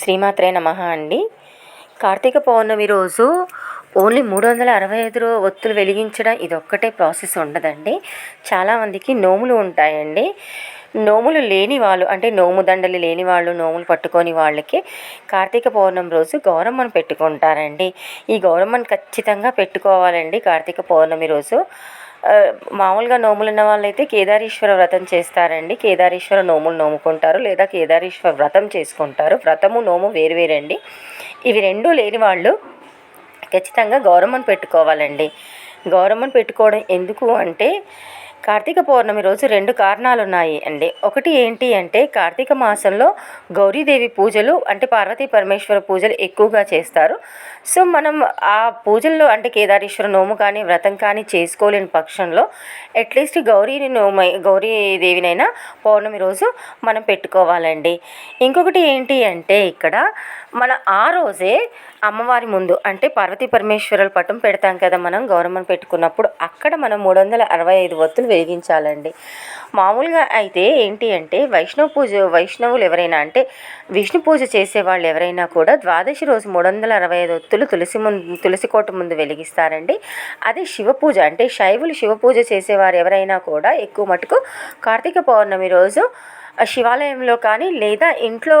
శ్రీమాత్రే నమ అండి. కార్తీక పౌర్ణమి రోజు ఓన్లీ మూడు వందల అరవై ఐదు ఒత్తులు వెలిగించడం ఇదొక్కటే ప్రాసెస్ ఉండదండి. చాలామందికి నోములు ఉంటాయండి. నోములు లేని వాళ్ళు అంటే నోము దండలు లేని వాళ్ళు నోములు పట్టుకొని వాళ్ళకి కార్తీక పౌర్ణమి రోజు గౌరమ్మను పెట్టుకుంటారండి. ఈ గౌరమ్మను ఖచ్చితంగా పెట్టుకోవాలండి కార్తీక పౌర్ణమి రోజు. మామూలుగా నోములు ఉన్న వాళ్ళైతే కేదారేశ్వర వ్రతం చేస్తారండి. కేదారేశ్వర నోములు నోముకుంటారు లేదా కేదారేశ్వర వ్రతం చేసుకుంటారు. వ్రతము నోము వేరువేరండి ఇవి రెండూ లేని వాళ్ళు ఖచ్చితంగా గౌరమ్మను పెట్టుకోవాలండి. గౌరమ్మను పెట్టుకోవడం ఎందుకు అంటే కార్తీక పౌర్ణమి రోజు రెండు కారణాలు ఉన్నాయి అండి. ఒకటి ఏంటి అంటే కార్తీక మాసంలో గౌరీదేవి పూజలు అంటే పార్వతీ పరమేశ్వర పూజలు ఎక్కువగా చేస్తారు. సో మనం ఆ పూజల్లో అంటే కేదారేశ్వర నోము కానీ వ్రతం కానీ చేసుకోలేని పక్షంలో అట్లీస్ట్ గౌరీని నోమ గౌరీదేవినైనా పౌర్ణమి రోజు మనం పెట్టుకోవాలండి. ఇంకొకటి ఏంటి అంటే ఇక్కడ మన ఆ రోజే అమ్మవారి ముందు అంటే పార్వతీ పరమేశ్వరుల పటం పెడతాం కదా మనం గౌరమ్మను పెట్టుకున్నప్పుడు అక్కడ మనం మూడు వందల అరవై ఐదు ఒత్తులు వెలిగించాలండి. మామూలుగా అయితే ఏంటి అంటే వైష్ణవ పూజ వైష్ణవులు ఎవరైనా అంటే విష్ణు పూజ చేసే వాళ్ళు ఎవరైనా కూడా ద్వాదశి రోజు మూడు వందల అరవై ఐదు ఒత్తులు తులసి ముందు తులసి కోట ముందు వెలిగిస్తారండి. అదే శివ పూజ అంటే శైవులు శివ పూజ చేసేవారు ఎవరైనా కూడా ఎక్కువ మటుకు కార్తీక పౌర్ణమి రోజు శివాలయంలో కానీ లేదా ఇంట్లో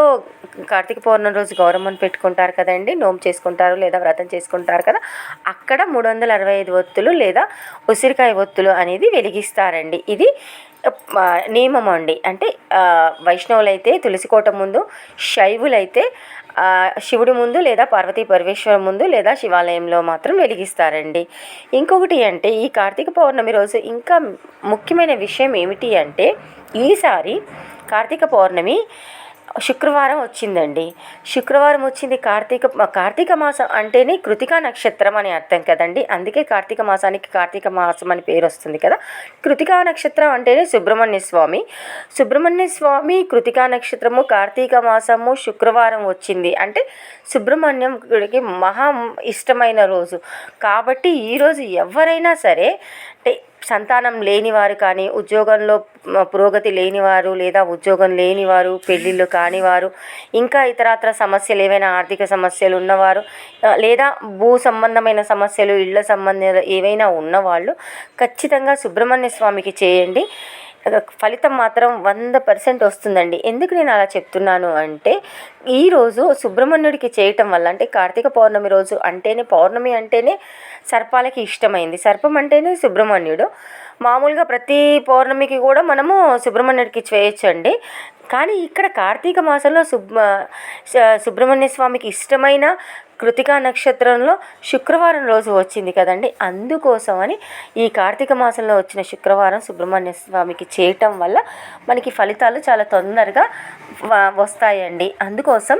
కార్తీక పౌర్ణమి రోజు గౌరమ్మను పెట్టుకుంటారు కదండి నోము చేసుకుంటారు లేదా వ్రతం చేసుకుంటారు కదా అక్కడ మూడు వందల అరవై ఐదు ఒత్తులు లేదా ఉసిరికాయ ఒత్తులు అనేది వెలిగిస్తారండి. ఇది నియమం అండి. అంటే వైష్ణవులైతే తులసికోట ముందు శైవులైతే శివుడి ముందు లేదా పార్వతీ పరమేశ్వరం ముందు లేదా శివాలయంలో మాత్రం వెలిగిస్తారండి. ఇంకొకటి అంటే ఈ కార్తీక పౌర్ణమి రోజు ఇంకా ముఖ్యమైన విషయం ఏమిటి అంటే ఈసారి కార్తీక పౌర్ణమి శుక్రవారం వచ్చిందండి. శుక్రవారం వచ్చింది కార్తీక కార్తీక మాసం అంటేనే కృతికా నక్షత్రం అని అర్థం కదండి. అందుకే కార్తీక మాసానికి కార్తీక మాసం అని పేరు వస్తుంది కదా. కృతికా నక్షత్రం అంటేనే సుబ్రహ్మణ్య స్వామి. సుబ్రహ్మణ్య స్వామి కృతికా నక్షత్రము కార్తీక మాసము శుక్రవారం వచ్చింది. అంటే సుబ్రహ్మణ్యం గుడికి మహా ఇష్టమైన రోజు. కాబట్టి ఈరోజు ఎవరైనా సరే అంటే సంతానం లేనివారు కానీ ఉద్యోగంలో పురోగతి లేనివారు లేదా ఉద్యోగం లేనివారు పెళ్ళిళ్ళు కానివారు ఇంకా ఇతరత్ర సమస్యలు ఏవైనా ఆర్థిక సమస్యలు ఉన్నవారు లేదా భూ సంబంధమైన సమస్యలు ఇళ్ళ సంబంధాలు ఏవైనా ఉన్నవాళ్ళు ఖచ్చితంగా సుబ్రహ్మణ్య స్వామికి చేయండి. ఫలితం మాత్రం వంద పర్సెంట్ వస్తుందండి. ఎందుకు నేను అలా చెప్తున్నాను అంటే ఈరోజు సుబ్రహ్మణ్యుడికి చేయటం వల్ల అంటే కార్తీక పౌర్ణమి రోజు అంటేనే పౌర్ణమి అంటేనే సర్పాలకి ఇష్టమైంది. సర్పం అంటేనే సుబ్రహ్మణ్యుడు. మామూలుగా ప్రతి పౌర్ణమికి కూడా మనము సుబ్రహ్మణ్యుడికి చేయొచ్చండి. కానీ ఇక్కడ కార్తీక మాసంలో సుబ్ సుబ్రహ్మణ్య స్వామికి ఇష్టమైన కృతికా నక్షత్రంలో శుక్రవారం రోజు వచ్చింది కదండి. అందుకోసమని ఈ కార్తీక మాసంలో వచ్చిన శుక్రవారం సుబ్రహ్మణ్య స్వామికి చేయటం వల్ల మనకి ఫలితాలు చాలా తొందరగా వస్తాయండి. అందుకోసం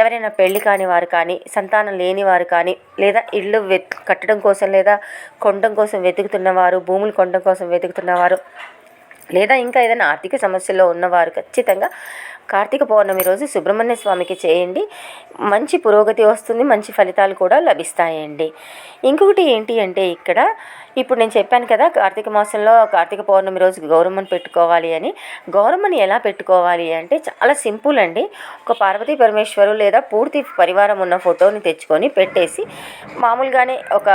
ఎవరైనా పెళ్ళి కాని వారు కానీ సంతానం లేని వారు కానీ లేదా ఇల్లు కట్టడం కోసం లేదా కొండం కోసం వెతుకుతున్నవారు భూములు కొండం కోసం వెతుకుతున్నవారు లేదా ఇంకా ఏదైనా ఆర్థిక సమస్యల్లో ఉన్నవారు ఖచ్చితంగా కార్తీక పౌర్ణమి రోజు సుబ్రహ్మణ్య స్వామికి చేయండి. మంచి పురోగతి వస్తుంది మంచి ఫలితాలు కూడా లభిస్తాయండి. ఇంకొకటి ఏంటి అంటే ఇక్కడ ఇప్పుడు నేను చెప్పాను కదా కార్తీక మాసంలో కార్తీక పౌర్ణమి రోజు గౌరమ్మను పెట్టుకోవాలి అని. గౌరమ్మని ఎలా పెట్టుకోవాలి అంటే చాలా సింపుల్ అండి. ఒక పార్వతీ పరమేశ్వరు లేదా పూర్తి పరివారం ఉన్న ఫోటోని తెచ్చుకొని పెట్టేసి మామూలుగానే ఒక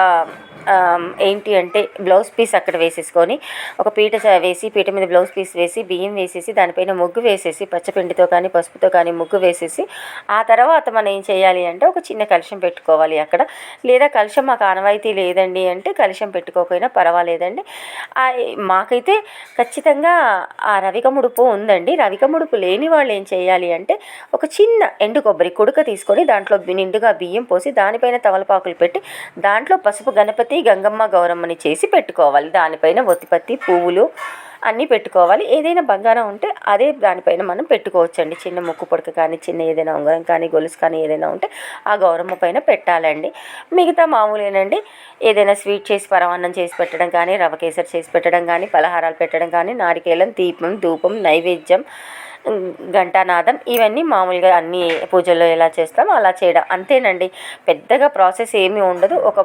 ఏంటి అంటే బ్లౌజ్ పీస్ అక్కడ వేసేసుకొని ఒక పీట వేసి పీట మీద బ్లౌజ్ పీస్ వేసి బియ్యం వేసేసి దానిపైన ముగ్గు వేసేసి పచ్చపిండితో కానీ పసుపుతో కానీ ముగ్గు వేసేసి ఆ తర్వాత మనం ఏం చేయాలి అంటే ఒక చిన్న కలుషం పెట్టుకోవాలి అక్కడ. లేదా కలుషం మాకు ఆనవాయితీ లేదండి అంటే కలుషం పెట్టుకోకపోయినా పర్వాలేదండి. మాకైతే ఖచ్చితంగా ఆ రవిక ముడుపు ఉందండి. రవిక ముడుపు లేని వాళ్ళు ఏం చేయాలి అంటే ఒక చిన్న ఎండు కొబ్బరి కుడుక తీసుకొని దాంట్లో నిండుగా బియ్యం పోసి దానిపైన తమలపాకులు పెట్టి దాంట్లో పసుపు గణపతి గణపతి గంగమ్మ గౌరమ్మని చేసి పెట్టుకోవాలి. దానిపైన ఒత్తిపత్తి పువ్వులు అన్నీ పెట్టుకోవాలి. ఏదైనా బంగారం ఉంటే అదే దానిపైన మనం పెట్టుకోవచ్చండి. చిన్న ముక్కు పొడక కానీ చిన్న ఏదైనా ఉంగరం కానీ గొలుసు కానీ ఏదైనా ఉంటే ఆ గౌరమ్మ పైన పెట్టాలండి. మిగతా మామూలేనండి. ఏదైనా స్వీట్ చేసి పరమాన్నం చేసి పెట్టడం కానీ రవ కేసరి చేసి పెట్టడం కానీ పలహారాలు పెట్టడం కానీ నారికేలం దీపం ధూపం నైవేద్యం ఘంటానాదం ఇవన్నీ మామూలుగా అన్ని పూజల్లో ఎలా చేస్తామో అలా చేయడం. అంతేనండి. పెద్దగా ప్రాసెస్ ఏమీ ఉండదు. ఒక